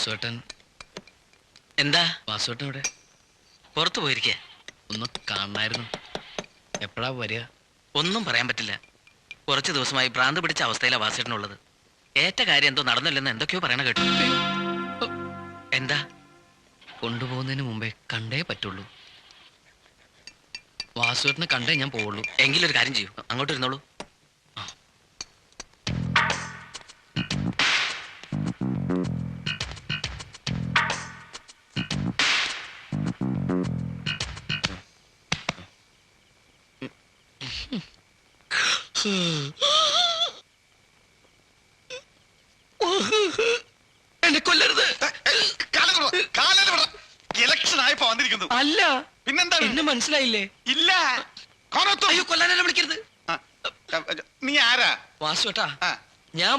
വാസുവേട്ടൻ. എന്താ വാസുവേട്ടൻ ഇവിടെ? പുറത്തു പോയിരിക്കേ? ഒന്ന് കാണണമായിരുന്നു എപ്പോഴാ വരിക? ഒന്നും പറയാൻ പറ്റില്ല. കുറച്ച് ദിവസമായി ഭ്രാന്ത് പിടിച്ച അവസ്ഥയിലാണ് വാസേട്ടനുള്ളത് ഏറ്റ കാര്യം എന്തോ നടന്നില്ലെന്ന് എന്തൊക്കെയോ പറയണ കേട്ടു. എന്താ? കൊണ്ടുപോകുന്നതിന് മുമ്പേ കണ്ടേ പറ്റുള്ളൂ. വാസുവേട്ടനെ കണ്ടേ ഞാൻ പോവുള്ളൂ. എങ്കിലൊരു കാര്യം ചെയ്യൂ. അങ്ങോട്ട് ഇരുന്നോളൂ. എന്നെ കൊല്ലരുത്. ഇലക്ഷൻ ആയപ്പോ വന്നിരിക്കുന്നു. അല്ല. പിന്നെന്താണ്? എന്നെ മനസ്സിലായില്ലേ? ഇല്ല. അയ്യോ കൊല്ലാനെ വിളിക്കരുത്. നീ ആരാ? വാസുവേട്ടാ ആ. ഞാൻ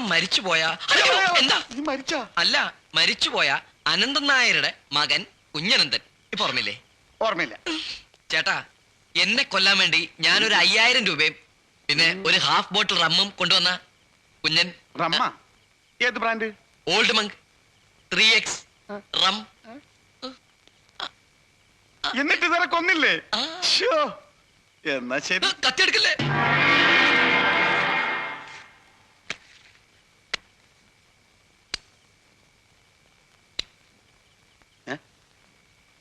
അയ്യോ, അയ്യോ, എന്താ? മരിച്ചാ? അല്ല മരിച്ചുപോയ അനന്തൻ നായരുടെ മകൻ കുഞ്ഞനന്തൻ. ഇപ്പൊ ഓർമ്മയില്ലേ? ഓർമ്മയില്ല. ചേട്ടാ എന്നെ കൊല്ലാൻ വേണ്ടി ഞാനൊരു അയ്യായിരം രൂപയും പിന്നെ ഒരു ഹാഫ് ബോട്ടിൽ റമ്മും കൊണ്ടുവന്ന കുഞ്ഞൻ റമ്മ ഏത് brand Old Monk three X rum എന്നിട്ട് ഇതുവരെ കൊന്നില്ലേ. എന്നാ ശരി. കത്തിയെടുക്കല്ലേ?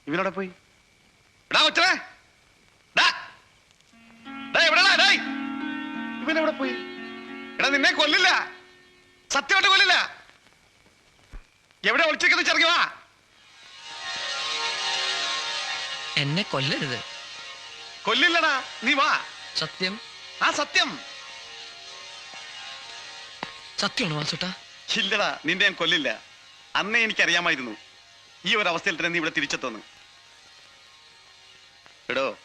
ഇവനോടെ പോയി. എടാ കൊച്ചനെ ഇവനെവിടെ പോയി? എടാ നിന്നെ കൊല്ലില്ല. സത്യമായിട്ട് കൊല്ലില്ല. എവിടെ ഒളിച്ചിരിക്കുന്ന ചെറുക്കുവാ എന്നെ കൊല്ലരുത്. കൊല്ലില്ലടാ. നീ വാ. സത്യം? ആ സത്യം. സത്യമാണ് വാസുട്ടാ? ഇല്ലടാ നിന്റെ ഞാൻ കൊല്ലില്ല. അന്നേ എനിക്കറിയാമായിരുന്നു. ഈ ഒരു അവസ്ഥയിൽ തന്നെ നീ ഇവിടെ തിരിച്ചെത്തുന്നു എടോ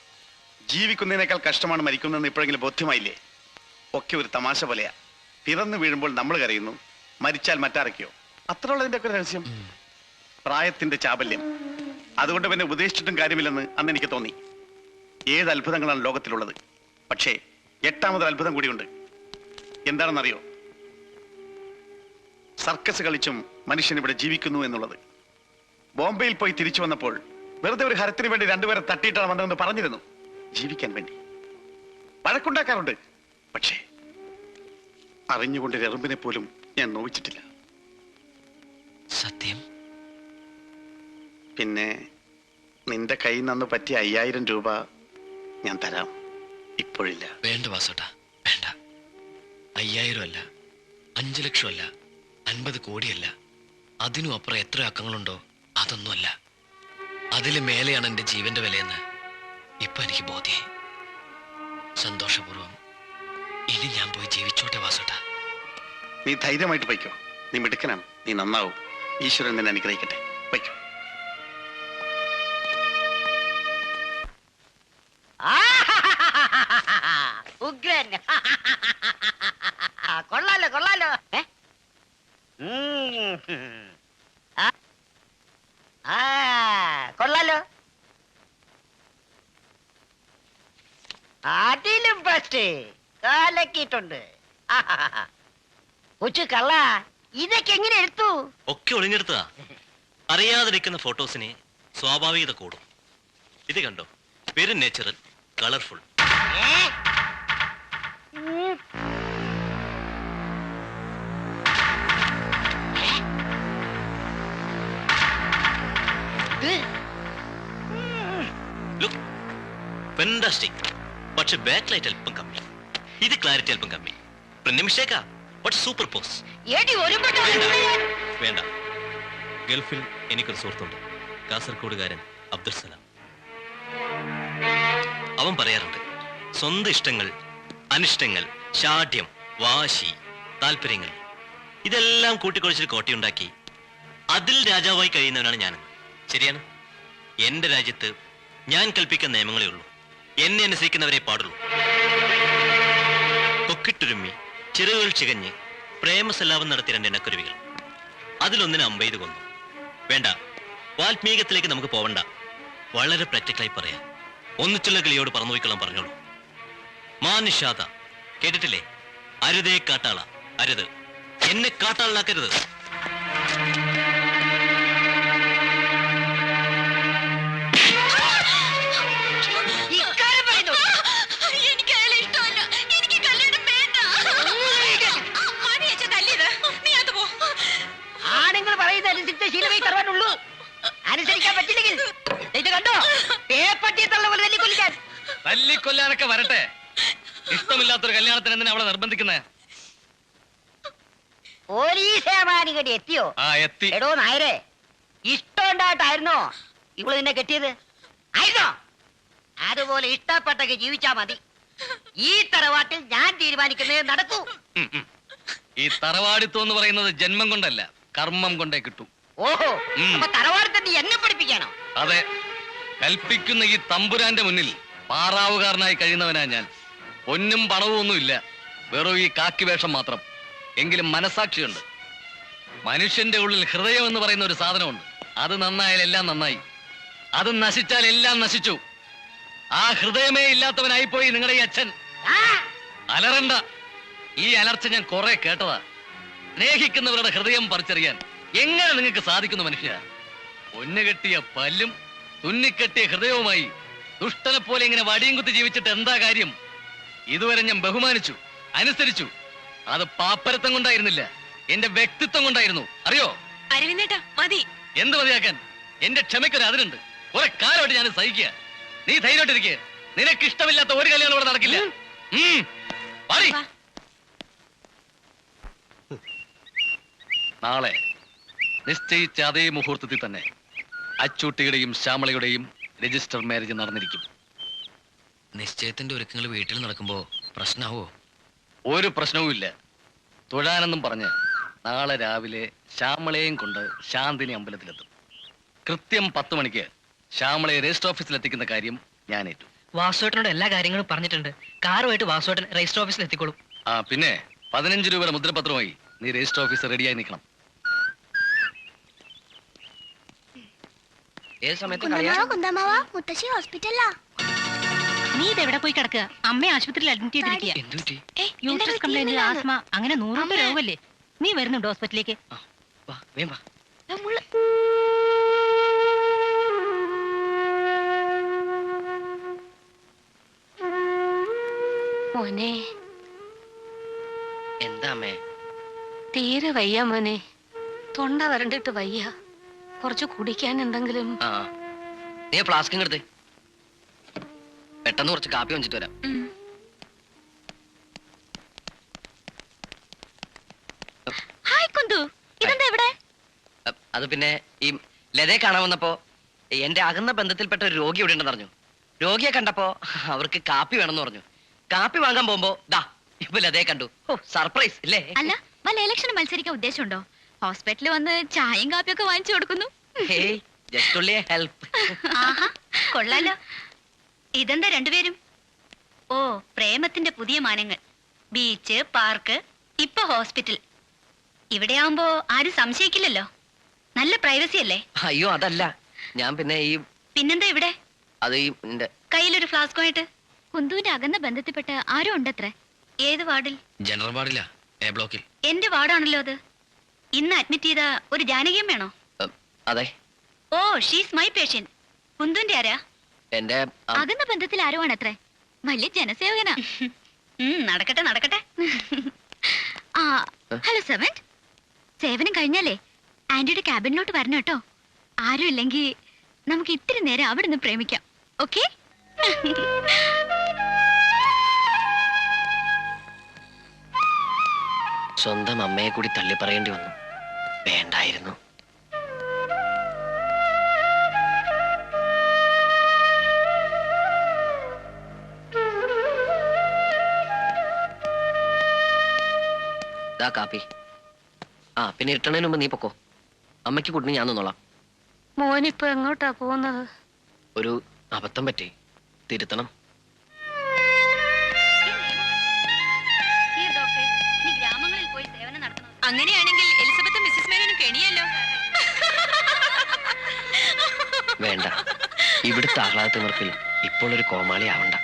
ജീവിക്കുന്നതിനേക്കാൾ കഷ്ടമാണ് മരിക്കുന്നതെന്ന് ഇപ്പോഴെങ്കിലും ബോധ്യമായില്ലേ? ഒക്കെ ഒരു തമാശ പോലെയാ. പിറന്നു വീഴുമ്പോൾ നമ്മൾ കരയുന്നു മരിച്ചാൽ മറ്റാരൊക്കെയോ? അത്ര ഉള്ളതിന്റെ ഒക്കെ രഹസ്യം പ്രായത്തിന്റെ ചാബല്യം. അതുകൊണ്ട് പിന്നെ ഉപദേശിച്ചിട്ടും കാര്യമില്ലെന്ന് അന്ന് എനിക്ക് തോന്നി. ഏത് അത്ഭുതങ്ങളാണ് ലോകത്തിലുള്ളത്? പക്ഷേ എട്ടാമത് അത്ഭുതം കൂടിയുണ്ട്. എന്താണെന്നറിയോ? സർക്കസ് കളിച്ചും മനുഷ്യൻ ഇവിടെ ജീവിക്കുന്നു എന്നുള്ളത്. ബോംബെയിൽ പോയി തിരിച്ചു വന്നപ്പോൾ വെറുതെ ഒരു ഹരത്തിന് വേണ്ടി രണ്ടുപേരെ തട്ടിയിട്ടാണ് വന്നതെന്ന് പറഞ്ഞിരുന്നു. ജീവിക്കാൻ വേണ്ടി. വഴക്കുണ്ടാക്കാറുണ്ട്. പക്ഷേ അറിഞ്ഞുകൊണ്ട് എറുമ്പിനെ പോലും ഞാൻ നോവിച്ചിട്ടില്ല. സത്യം? പിന്നെ നിന്റെ കയ്യിൽ നിന്ന് പറ്റിയ അയ്യായിരം രൂപ ഞാൻ തരാം. ഇപ്പോഴില്ല. വേണ്ട വാസോട്ടാ വേണ്ട. അയ്യായിരം അല്ല അഞ്ചു ലക്ഷം അല്ല അൻപത് കോടിയല്ല. അതിനും അപ്പുറം എത്ര അക്കങ്ങളുണ്ടോ? അതൊന്നുമല്ല. അതിൽ മേലെയാണ് എന്റെ ജീവന്റെ വിലയെന്ന് ഇപ്പൊ എനിക്ക് ബോധ്യായി. സന്തോഷപൂർവം ഇനി ഞാൻ പോയി ജീവിച്ചോട്ടെ വാസോട്ട നീ ധൈര്യമായിട്ട് പൈക്കോ നീ മിടുക്കനാണ്. നീ നന്നാവും. ഈശ്വരൻ നിന്നെ അനുഗ്രഹിക്കട്ടെ. പൈക്കോ ഉഗ്രൻ. കൊള്ളാലോ കൊള്ളാലോ. കൊള്ളാലോ. അതിലും ബെസ്റ്റ് കാലക്കിയിട്ടുണ്ട്. കൊച്ചു കള്ള ഇതൊക്കെ എങ്ങനെ എടുത്തു? ഒക്കെ ഒളിഞ്ഞെടുത്തതാ. അറിയാതിരിക്കുന്ന ഫോട്ടോസിന് സ്വാഭാവികത കൂടും. ഇത് കണ്ടോ? Very natural colourful. Look fantastic പക്ഷെ ബാക്ക് ലൈറ്റ് അല്പം കമ്മി. ഇത് ക്ലാരിറ്റി അല്പം കമ്മി. നിമിഷേക്കാ. ബട്ട് സൂപ്പർ പോസ് വേണ്ട. ഗൾഫിൽ എനിക്കൊരു സുഹൃത്തുണ്ട്. കാസർഗോഡുകാരൻ അബ്ദുൽ സലാം. അവൻ പറയാറുണ്ട് സ്വന്തം ഇഷ്ടങ്ങൾ അനിഷ്ടങ്ങൾ ശാഠ്യം വാശി താല്പര്യങ്ങൾ ഇതെല്ലാം കൂട്ടിക്കൊഴിച്ചൊരു കോട്ടയുണ്ടാക്കി അതിൽ രാജാവായി കഴിയുന്നവനാണ് ഞാൻ ശരിയാണ്? എന്റെ രാജ്യത്ത് ഞാൻ കൽപ്പിക്കുന്ന നിയമങ്ങളേ ഉള്ളൂ. എന്നെ അനുസരിക്കുന്നവരെ പാടുള്ളൂ. കൊക്കിട്ടുരുമ്മി ചിറകുകൾ ചികഞ്ഞ് പ്രേമസല്ലാപം നടത്തിയ രണ്ട് എണ്ണക്കുരുവികൾ അതിലൊന്നിനെ അമ്പെയ്ത് കൊന്നു. വേണ്ട വാൽമീകത്തിലേക്ക് നമുക്ക് പോവണ്ട. വളരെ പ്രാക്ടിക്കലായി പറയാം. ഒന്നിച്ചുള്ള കിളിയോട് പറഞ്ഞു പോയിക്കൊള്ളാൻ പറഞ്ഞോളൂ മാനിഷാത കേട്ടിട്ടില്ലേ? അരുതേ കാട്ടാള അരുത്. എന്നെ കാട്ടാളാക്കരുത് തല്ലിക്കൊല്ലാനൊക്കെ വരട്ടെ. ഇഷ്ടമില്ലാത്തൊരു കല്യാണത്തിന് എന്തിനാ അവളെ നിർബന്ധിക്കുന്നേ? പോലീസ് ഏമാനികടി എത്തിയോ? ആ എത്തി. എടോ നായരെ ഇഷ്ടമുണ്ടായിട്ടായിരുന്നോ ഇവൾ നിന്നെ കെട്ടിയത്? ആയിരുന്നോ? അതുപോലെ ഇഷ്ടപ്പെട്ടൊക്കെ ജീവിച്ചാ മതി. ഈ തറവാട്ടിൽ ഞാൻ തീരുമാനിക്കുന്നത് നടക്കൂ. ഉം, ഉം. ഈ തറവാടിത്വം എന്ന് പറയുന്നത് ജന്മം കൊണ്ടല്ല കർമ്മം കൊണ്ടേ കിട്ടും. ഓഹോ ഉം. അപ്പൊ നീ എന്നെ പഠിപ്പിക്കാനോ? അതെ. കൽപ്പിക്കുന്ന ഈ തമ്പുരാന്റെ മുന്നിൽ പാറാവുകാരനായി കഴിയുന്നവനാ ഞാൻ. ഒന്നും പണവും ഒന്നുമില്ല. വെറും ഈ കാക്കി വേഷം മാത്രം. എങ്കിലും മനസാക്ഷിയുണ്ട്. മനുഷ്യന്റെ ഉള്ളിൽ ഹൃദയം എന്ന് പറയുന്ന ഒരു സാധനമുണ്ട്. അത് നന്നായാൽ എല്ലാം നന്നായി. അത് നശിച്ചാൽ എല്ലാം നശിച്ചു. ആ ഹൃദയമേ ഇല്ലാത്തവനായി പോയി നിങ്ങളുടെ ഈ അച്ഛൻ. അലറണ്ട. ഈ അലർച്ച ഞാൻ കുറെ കേട്ടതാ. സ്നേഹിക്കുന്നവരുടെ ഹൃദയം പറിച്ചറിയാൻ എങ്ങനെ നിങ്ങൾക്ക് സാധിക്കുന്നു മനുഷ്യ? പൊന്നുകെട്ടിയ പല്ലും തുന്നിക്കെട്ടിയ ഹൃദയവുമായി ദുഷ്ടനെ പോലെ ഇങ്ങനെ വടിയും കുത്തി ജീവിച്ചിട്ട് എന്താ കാര്യം? ഇതുവരെ ഞാൻ ബഹുമാനിച്ചു അനുസരിച്ചു. അത് പാപ്പരത്തം കൊണ്ടായിരുന്നില്ല എന്റെ വ്യക്തിത്വം കൊണ്ടായിരുന്നു. അറിയോ? അരവിന്ദേട്ടാ മതി. എന്ത് മതിയാക്കാൻ? എന്റെ ക്ഷമയ്ക്കൊരു അതിരുണ്ട്. കുറെ കാലമായിട്ട് ഞാൻ സഹിക്കുക. നീ ധൈര്യമായിട്ടിരിക്കുക നിനക്ക് ഇഷ്ടമില്ലാത്ത ഒരു കല്യാണം ഇവിടെ നടക്കില്ല. ഉം. വാടി. വാ. നാളെ നിശ്ചയിച്ച അതേ മുഹൂർത്തത്തിൽ തന്നെ അച്ചൂട്ടിയുടെയും ശ്യാമളയുടെയും രജിസ്റ്റർ മാരേജ് നടന്നിരിക്കും. നിശ്ചയത്തിന്റെ ഒരുക്കങ്ങൾ വീട്ടിൽ നടക്കുമ്പോ പ്രശ്നമാവോ ഒരു പ്രശ്നവുമില്ല തൊഴാനെന്നും പറഞ്ഞ് നാളെ രാവിലെ ശ്യാമളയെയും കൊണ്ട് ശാന്തിനി അമ്പലത്തിലെത്തും. കൃത്യം പത്ത് മണിക്ക് ശ്യാമളയെ രജിസ്റ്റർ ഓഫീസിൽ എത്തിക്കുന്ന കാര്യം ഞാൻ ഏറ്റു വാസുവേട്ടനോട് എല്ലാ കാര്യങ്ങളും പറഞ്ഞിട്ടുണ്ട്. കാറുമായിട്ട് വാസുവേട്ടൻ രജിസ്റ്റർ ഓഫീസിൽ എത്തിക്കോളും ആ പിന്നെ പതിനഞ്ച് രൂപയുടെ മുദ്രപത്രമായി നീ രജിസ്റ്റർ ഓഫീസർ റെഡിയായി നിൽക്കണം. ഏത് സമയത്ത് കുന്നമാവ കുന്നമാവ മുത്തശ്ശി ഹോസ്പിറ്റലിലാ നീ ഇത് എവിടെ പോയി കിടക്കുക? അമ്മയെ ആശുപത്രിയിൽ അഡ്മിറ്റ് ചെയ്തിരിക്കുക. യൂട്രസ് കംപ്ലൈന്റ് ആസ്മ അങ്ങനെ രോഗമല്ലേ? നീ വരുന്നുണ്ടോ ഹോസ്പിറ്റലിലേക്ക് വാ വേം വാ. മോനെ. എന്താ അമ്മേ? തീരെ വയ്യ മോനെ. തൊണ്ട വരണ്ടിട്ട് വയ്യ. കുറച്ച് കുടിക്കാൻ എന്തെങ്കിലും. ആ. നീ ഫ്ലാസ്കും എടുത്ത് പെട്ടെന്ന് കുറച്ച് കാപ്പി വെച്ചിട്ട് വരാം. ഹായ് കുന്തു. ഇതെന്താ ഇവിടെ? അ, അത് പിന്നെ ഈ ലതയെ കാണാൻ വന്നപ്പോ എന്റെ അകന്ന ബന്ധത്തിൽപ്പെട്ട ഒരു രോഗി ഇവിടെ ഉണ്ടെന്ന് പറഞ്ഞു രോഗിയെ കണ്ടപ്പോ അവർക്ക് കാപ്പി വേണമെന്ന് പറഞ്ഞു. കാപ്പി വാങ്ങാൻ പോകുമ്പോ ദാ ഇപ്പൊ ലതയെ കണ്ടു. ഓ സർപ്രൈസ് ഇല്ലേ? അല്ല വല്ല ഇലക്ഷന് മത്സരിക്കാൻ ഉദ്ദേശമുണ്ടോ? ഹോസ്പിറ്റലിൽ വന്ന് ചായയും കാപ്പിയൊക്കെ വാങ്ങിച്ചു കൊടുക്കുന്നു. ഹേയ് ജസ്റ്റ് ഉള്ളി ഹെൽപ്പ് ആഹാ കൊള്ളാലോ. ഇതെന്താ രണ്ടുപേരും? ഓ പ്രേമത്തിന്റെ പുതിയ മാനങ്ങൾ. ബീച്ച് പാർക്ക് ഇപ്പൊ ഹോസ്പിറ്റൽ. ഇവിടെ ഇവിടെയാവുമ്പോ ആരും സംശയിക്കില്ലല്ലോ. നല്ല പ്രൈവസി അല്ലേ? അയ്യോ അതല്ല. ഞാൻ പിന്നെ ഈ പിന്നെന്താ ഇവിടെ? അത് ഈ ആയിട്ട് കയ്യിലൊരു ഫ്ലാസ്കുമായിട്ട്. കുന്തുവിന്റെ അകന്ന ബന്ധത്തിൽപ്പെട്ട ആരും ഉണ്ടത്രേ? ഏത് വാർഡിൽ? ജനറൽ വാർഡിലാ എ ബ്ലോക്കിൽ. എന്റെ വാർഡാണല്ലോ അത്. ഇന്ന് അഡ്മിറ്റ് ചെയ്ത ഒരു ജാനകിയും വേണോ അതെ. ഓ ഷീസ് മൈ പേഷ്യന്റ് കുന്തുന്റെ ആരാ? എന്റെ അകന്ന ബന്ധത്തിൽ ആരോ ആണത്രേ വലിയ ജനസേവകനാ. നടക്കട്ടെ നടക്കട്ടെ. ആ ഹലോ സെവന്റ് സേവനം കഴിഞ്ഞാലേ ആന്റിയുടെ ക്യാബിനിലോട്ട് വരണം കേട്ടോ. ആരും ഇല്ലെങ്കിൽ നമുക്ക് ഇത്തിരി നേരം അവിടെ നിന്ന് പ്രേമിക്കാം. ഓക്കെ? സ്വന്തം അമ്മയെ കൂടി തള്ളി പറയേണ്ടി വന്നു. വേണ്ടായിരുന്നു. ദാ കാപ്പി. ആ പിന്നെ ഇട്ടണതിന് മുമ്പ് നീ പൊക്കോ. അമ്മയ്ക്ക് കുട്ടിന് ഞാൻ നിന്നോളാം. മോനിപ്പോ എങ്ങോട്ടാ പോകുന്നത്? ഒരു അബദ്ധം പറ്റി. തിരുത്തണം. അങ്ങനെയാണെങ്കിൽ എലിസബത്ത് മിസ്സിസ് മേനോനും കെണിയല്ലോ. വേണ്ട. ഇവിടുത്തെ ആഹ്ലാദത്തിമർപ്പിൽ ഇപ്പോൾ ഒരു കോമാളി ആവണ്ട.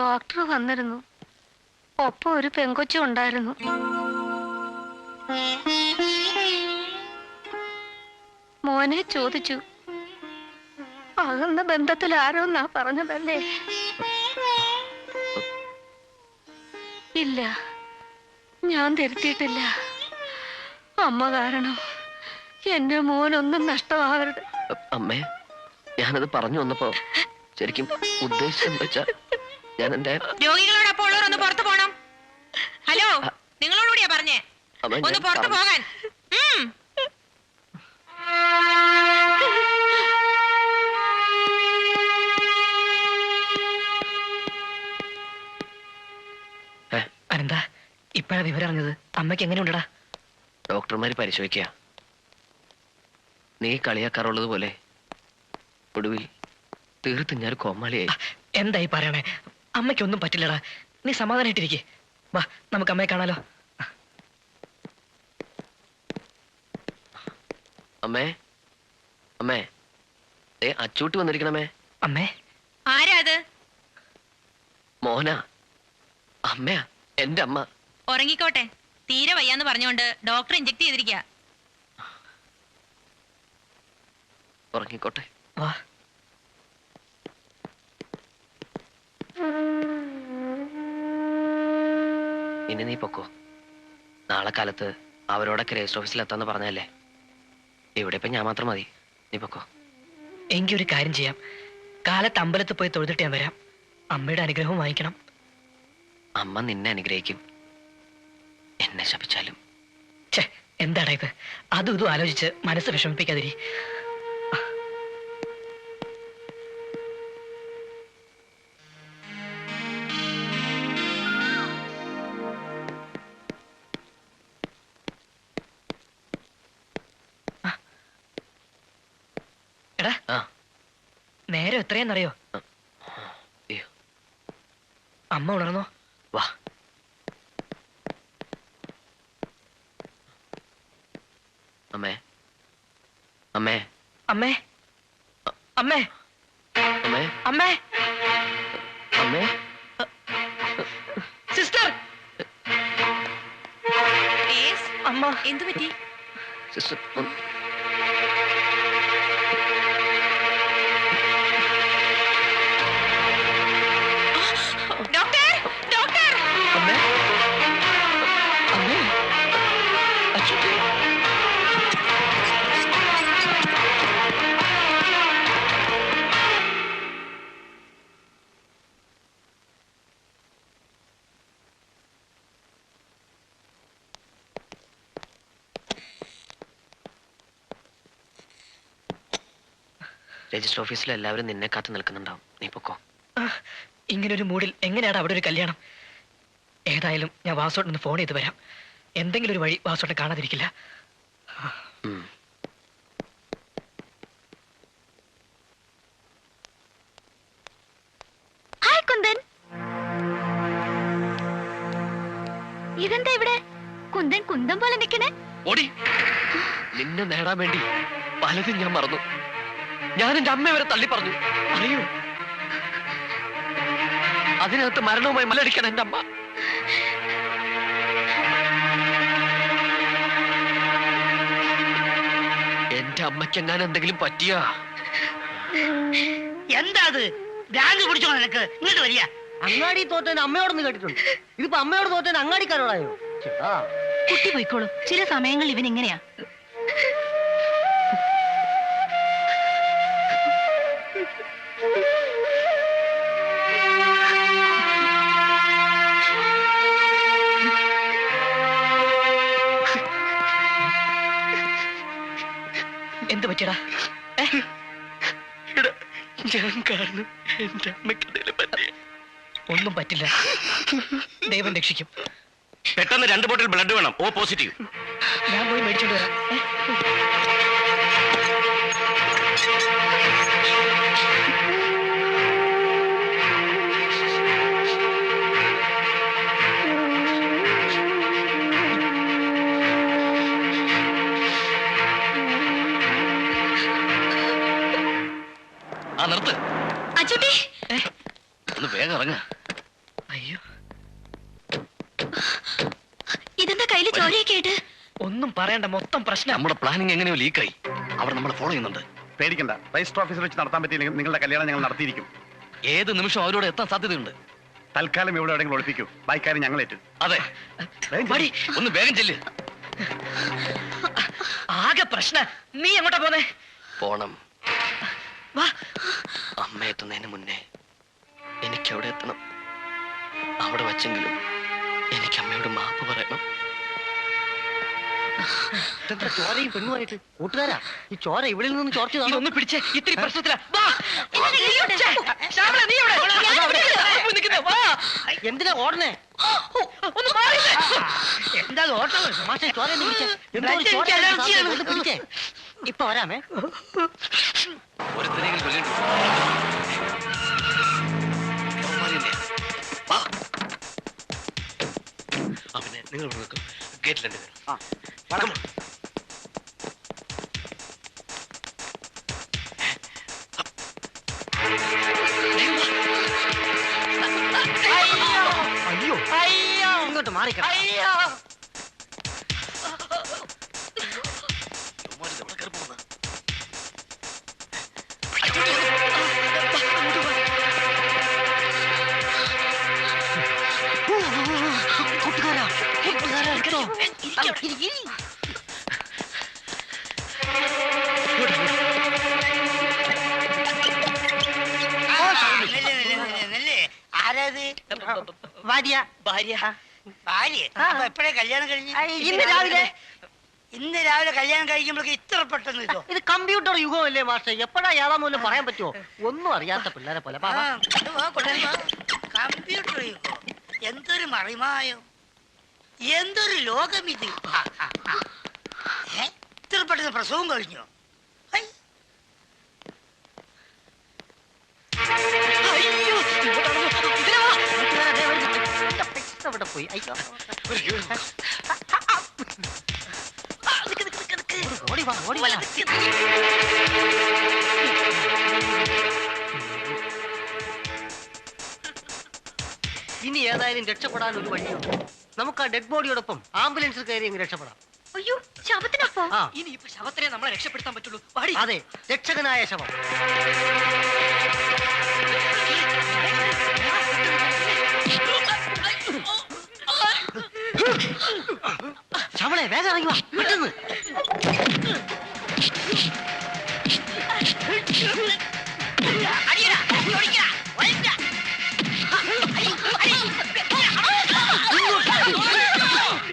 ഡോക്ടർ വന്നിരുന്നു. ഒപ്പം ഒരു പെങ്കൊച്ചും ഉണ്ടായിരുന്നു. മോനെ ചോദിച്ചു അകന്ന ബന്ധത്തിൽ ആരോന്നാ പറഞ്ഞതല്ലേ? ഇല്ല ഞാൻ തിരുത്തിയിട്ടില്ല. അമ്മ കാരണം എന്റെ മോനൊന്നും നഷ്ടമാവരുത്. അമ്മേ ഞാനത് പറഞ്ഞു വന്നപ്പോ ശരിക്കും ഉദ്ദേശം ഞാൻ എന്റെ രോഗികളോടൊപ്പം ഉള്ളവർ ഒന്ന് പുറത്തു പോണം. ഹലോ നിങ്ങളോടുകൂടിയാ പറഞ്ഞേ? അമ്മ ഞാൻ ഒന്ന് പുറത്തു പറഞ്ഞു. പോകാൻ. ഉം. ഏ, അനന്ത ഇപ്പഴാ വിവരം അറിഞ്ഞത് അമ്മയ്ക്ക് എങ്ങനെയുണ്ടടാ? ഡോക്ടർമാര് പരിശോധിക്കുക നീ കളിയാക്കാറുള്ളത് പോലെ ഒടുവിൽ തീർത്തും ഞാൻ കോമാളിയായി. എന്തായി പറയണേ? അമ്മയ്ക്കൊന്നും പറ്റില്ലടാ. നീ സമാധാനായിട്ടിരിക്കേ വാ നമുക്ക് അമ്മയെ കാണാലോ. അമ്മേ അമ്മേ ഏ അച്ചൂട്ടി വന്നിരിക്കണമേ അമ്മേ. ആരാ അത്? മോന. അമ്മയാ എന്റെ അമ്മ. ഉറങ്ങിക്കോട്ടെ. തീരെ വയ്യാന്ന് പറഞ്ഞുകൊണ്ട് ഡോക്ടർ ഇഞ്ചക്ട് ചെയ്തിരിക്കുക ഉറങ്ങിക്കോട്ടെ. വാ. ഇനി നീ പൊക്കോ. നാളെ കാലത്ത് അവരോടൊക്കെ രജിസ്റ്റർ ഓഫീസിൽ എത്താന്ന് പറഞ്ഞല്ലേ ഇവിടെ ഇപ്പൊ ഞാൻ മാത്രം മതി. നീ പൊക്കോ. എങ്കിൽ ഒരു കാര്യം ചെയ്യാം. കാലത്ത് അമ്പലത്തിൽ പോയി തൊഴുതിട്ട് ഞാൻ വരാം. അമ്മയുടെ അനുഗ്രഹവും വാങ്ങിക്കണം. അമ്മ നിന്നെ അനുഗ്രഹിക്കും. എന്നെ ശപിച്ചാലും. ഛേ എന്താടാ ഇത്? അതും ഇതും ആലോചിച്ച് മനസ്സ് വിഷമിപ്പിക്കാതിരി. നേരം എത്രയെന്നറിയോ അമ്മ ഉണർന്നോ? വാ. അമ്മേ. അമ്മേ. അമ്മേ. അമ്മേ. അമ്മേ. അമ്മേ. അമ്മേ. സിസ്റ്റർ. അമ്മ. എന്തു പറ്റി? സിസ്റ്റർ രജിസ്റ്റർ ഓഫീസിൽ എല്ലാവരും നിന്നെ കാത്തു നിൽക്കുന്നുണ്ടാവും. നീ പൊക്കോ. ഇങ്ങനൊരു മൂഡിൽ എങ്ങനെയാണ് അവിടെ ഒരു കല്യാണം? ഏതായാലും ഞാൻ വാസോട്ടിന് ഫോൺ ചെയ്ത് വരാം. എന്തെങ്കിലും ഒരു വഴി വാസോട്ടെ കാണാതിരിക്കില്ല. ഇതെന്താ ഇവിടെ? കുന്ദൻ കുന്തം പോലെ നിക്കണേ ഓടി. നിന്നെ നേടാൻ വേണ്ടി പലതും ഞാൻ മറന്നു. ഞാൻ എന്റെ അമ്മയെ വരെ തള്ളി പറഞ്ഞു. അറിയൂ അതിനകത്ത് മരണവുമായി മലടിക്കാൻ എന്റെ അമ്മ. എന്റെ അമ്മയ്ക്ക് എങ്ങാനും എന്തെങ്കിലും പറ്റിയ? എന്താ അത്? ഭ്രാന്ത് പിടിച്ചോ നിനക്ക്. ഇങ്ങോട്ട് വരിക. അങ്ങാടി തോറ്റന് അമ്മയോടൊന്ന് കേട്ടിട്ടുണ്ട്. ഇതിപ്പോ അമ്മയോട് തോറ്റ അങ്ങാടിക്കാരോടായോ? കുട്ടി പോയിക്കോളൂ. ചില സമയങ്ങളിൽ ഇവൻ ഇങ്ങനെയാ. കാരണം എന്റെ അമ്മയ്ക്ക് ഒന്നും പറ്റില്ല. ദൈവം രക്ഷിക്കും. പെട്ടെന്ന് രണ്ട് ബോട്ടിൽ ബ്ലഡ് വേണം. O positive. ഞാൻ പോയി മേടിച്ചോണ്ട് വരാം. ഒന്നും മൊത്തം പ്രശ്നം. നമ്മുടെ പ്ലാനിങ് എങ്ങനെയോ ലീക്കായി അവർ നമ്മളെ ഫോളോ ചെയ്യുന്നുണ്ട്. പേടിക്കണ്ട. രജിസ്റ്റർ ഓഫീസിൽ വെച്ച് നടത്താൻ പറ്റിയില്ലെങ്കിൽ നിങ്ങളുടെ കല്യാണം ഞങ്ങൾ നടത്തിയിരിക്കും. ഏത് നിമിഷം അവരോട് എത്താൻ സാധ്യതയുണ്ട്? തൽക്കാലം ഇവിടെ എവിടെയെങ്കിലും ഒളിപ്പിക്കൂ. ബൈക്കാരി ഞങ്ങൾ ഏറ്റു അതെ. മടി. ഒന്ന് വേഗം ചെല്ല്. ആകെ പ്രശ്ന. നീ എങ്ങോട്ടാ പോന്നെ? പോണം. വാ. അമ്മ എത്തുന്നതിന് മുന്നേ എനിക്ക് അവിടെ എത്തണം. അവിടെ വച്ചെങ്കിലും എനിക്ക് അമ്മയോട് മാപ്പ് പറയണം. ചോരയും പെണ്ണുമായിട്ട്? കൂട്ടുകാരാ? ഈ ചോര ഇവിടെ നിന്ന് ചോർച്ച ഇതൊന്ന് പിടിച്ചേ ഇത്തിരി പ്രശ്നത്തിലാ. വാ ഛെ, ശ്യാമള, നീ ഇവിടെ. അതാ അവിടെ. നിൽക്കുന്നെ, വാ. എന്തിനാ ഓടണേ ഒന്ന് മാറിയില്ലേ? എന്താ ഓട്ടം? മാഷെ ചോര ഒന്ന് പിടിച്ചേ. എന്തോ ഒരു ചോര എനിക്ക് അലർജിയാണ്. ഒന്ന് പിടിച്ചേ. ഇപ്പൊ വരാമേ. ഒരുത്തരെങ്കിലും കൊല്ലിട്ടു ആ പിന്നെ നിങ്ങൾ ഇവിടെ നിൽക്കും ഗേറ്റിലുണ്ട് അയ്യോ ഭാര്യ. ഭാര്യ. ഭാര്യ? അപ്പൊ എപ്പോഴേ കല്യാണം കഴിഞ്ഞ്? ഇന്ന് രാവിലെ. ഇന്ന് രാവിലെ കല്യാണം കഴിക്കുമ്പോഴേക്ക് ഇത്ര പെട്ടെന്ന് ഇതോ? ഇത് കമ്പ്യൂട്ടർ യുഗമല്ലേ മാഷെ? എപ്പോഴാ യാതാമൂലം പറയാൻ പറ്റുമോ ഒന്നും അറിയാത്ത പിള്ളേരെ പോലെ. കമ്പ്യൂട്ടർ യുഗം. എന്തൊരു മറിമായോ. എന്തൊരു ലോകം ഇത്? ഇത്ര പെട്ടെന്ന് പ്രസവം കഴിഞ്ഞോ. അയ്യോ ഇവിടെ പോയി. അയ്യോ. ഓടി വാ ഓടി വാ. ഇനി ഏതായാലും രക്ഷപ്പെടാൻ ഒരു വഴിയുണ്ട്. നമുക്ക് ആ ഡെഡ് ബോഡിയോടൊപ്പം ആംബുലൻസിൽ കയറി അങ്ങ് രക്ഷപ്പെടാം. അയ്യോ ശവത്തിനപ്പോ? ഇനി ഇപ്പൊ ശവത്തിനെ നമ്മളെ രക്ഷപ്പെടുത്താൻ പറ്റുള്ളൂ. പാടി അതെ രക്ഷകനായ ശവം. ശവളെ വേഗം ഇറങ്ങി വാ. പെട്ടെന്ന്.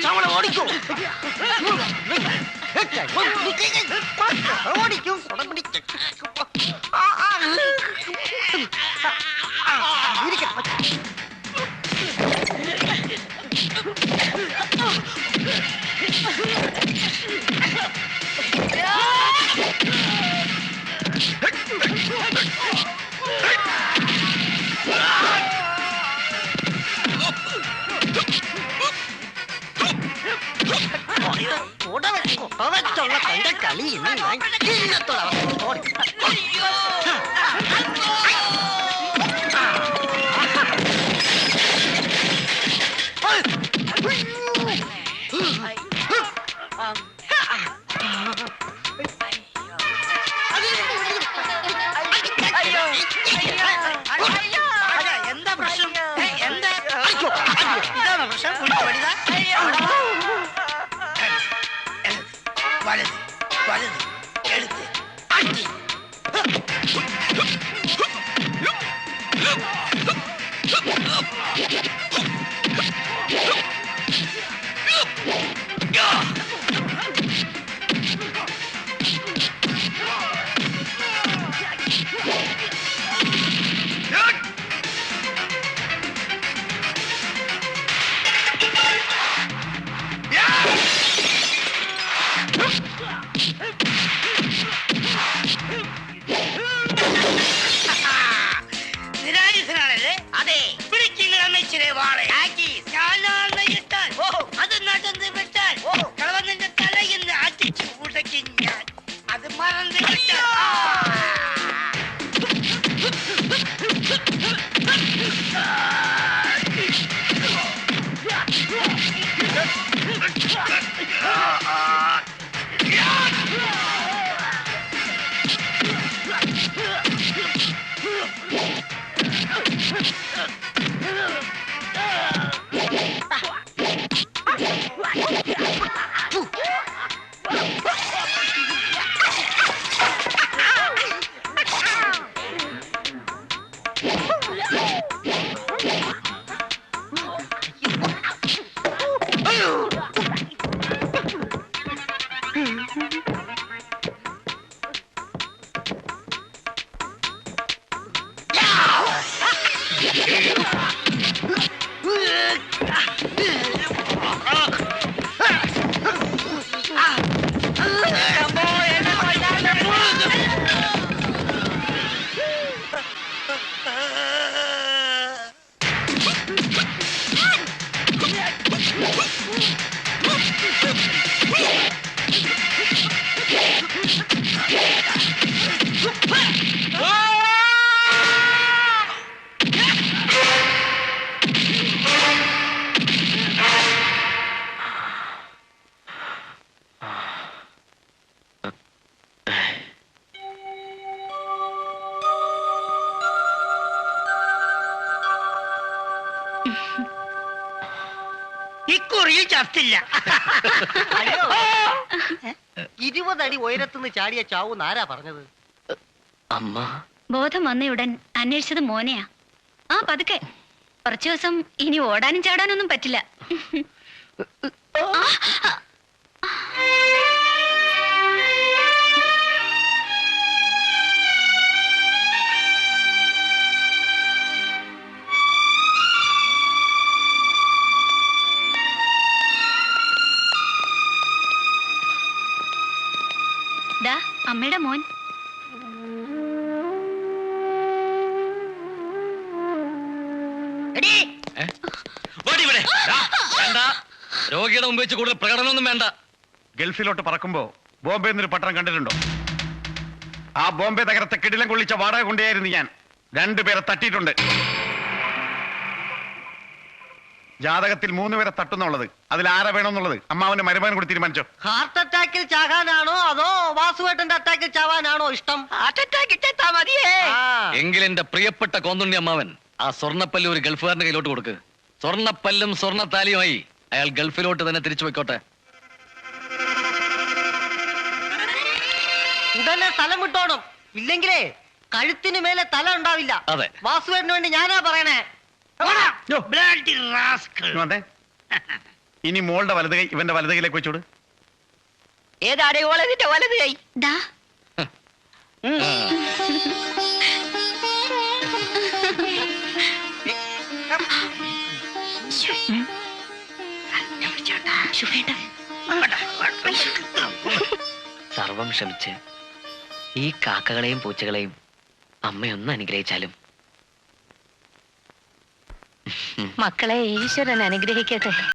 ശവളെ ഓടിക്കോ. ഓടിക്കും. ഉടവച്ചുള്ള തന്റെ കളി ഇന്ന് ഞാൻ ഇന്നത്തോടെ അവസാനിപ്പിക്കും. ഓടി. Sure. ഇക്കുറിയിൽ ചത്തില്ല. ഇരുപതടി ഉയരത്തുനിന്ന് ചാടിയ ചാവു നാരാ പറഞ്ഞത്? അമ്മ. ബോധം വന്നയുടൻ അന്വേഷിച്ചത് മോനെയാ. ആ പതുക്കെ. കുറച്ചു ദിവസം ഇനി ഓടാനും ചാടാനൊന്നും പറ്റില്ല. ദാ അമ്മയുടെ മോൻ? രോഗിയുടെ മുമ്പ് വെച്ച് കൂടുതൽ പ്രകടനമൊന്നും വേണ്ട. ഗൾഫിലോട്ട് പറക്കുമ്പോ ബോംബെ എന്നൊരു പട്ടണം കണ്ടിട്ടുണ്ടോ? ആ ബോംബെ നഗരത്തെ കിടിലം കൊള്ളിച്ച വാടക കൊണ്ടേയായിരുന്നു ഞാൻ. രണ്ടുപേരെ തട്ടിയിട്ടുണ്ട്. ജാതകത്തിൽ മൂന്ന് പേരെ തട്ടുന്നുള്ളത് അതിൽ ആരെ വേണമെന്നുള്ളത്? അമ്മാവന്റെ മരുമകൻ കൂടി തീരുമാനിച്ചോ? ഹാർട്ട് അറ്റാക്കിൽ ചാകാനാണോ അതോ വാസുവേട്ടന്റെ അറ്റാക്കിൽ ചാവാനാണോ ഇഷ്ടം? ഹാർട്ട് അറ്റാക്ക് ഇട്ടാ മതിയേ. എങ്കിൽ എന്റെ പ്രിയപ്പെട്ട കോന്തുണ്ണി അമ്മാവൻ ആ സ്വർണപ്പല്ല് ഒരു ഗൾഫുകാരന്റെ കയ്യിലോട്ട് കൊടുക്ക്. സ്വർണപ്പല്ലും സ്വർണത്താലിയുമായി അയാൾ ഗൾഫിലോട്ട് തന്നെ തിരിച്ചു പോയിക്കോട്ടെ. ഉടനെ സ്ഥലം വിട്ടോണം. ഇല്ലെങ്കിലേ കഴുത്തിന് മേലെ തല ഉണ്ടാവില്ല. അതെ. വാസുവേട്ടന് വേണ്ടി ഞാനാ പറയണേ? യ്യോ. ഇങ്ങ് വന്നേ. ഇനി മോളുടെ വലത് കൈ ഇവന്റെ വലത് കൈയിലേക്ക് വെച്ചോട് ഏതാടെ ഓളതിന്റെ വലത് കൈ? ദാ. സർവം ക്ഷമിച്ച് ഈ കാക്കകളെയും പൂച്ചകളെയും അമ്മയൊന്ന് അനുഗ്രഹിച്ചാലും മക്കളെ ഈശ്വരൻ അനുഗ്രഹിക്കട്ടെ.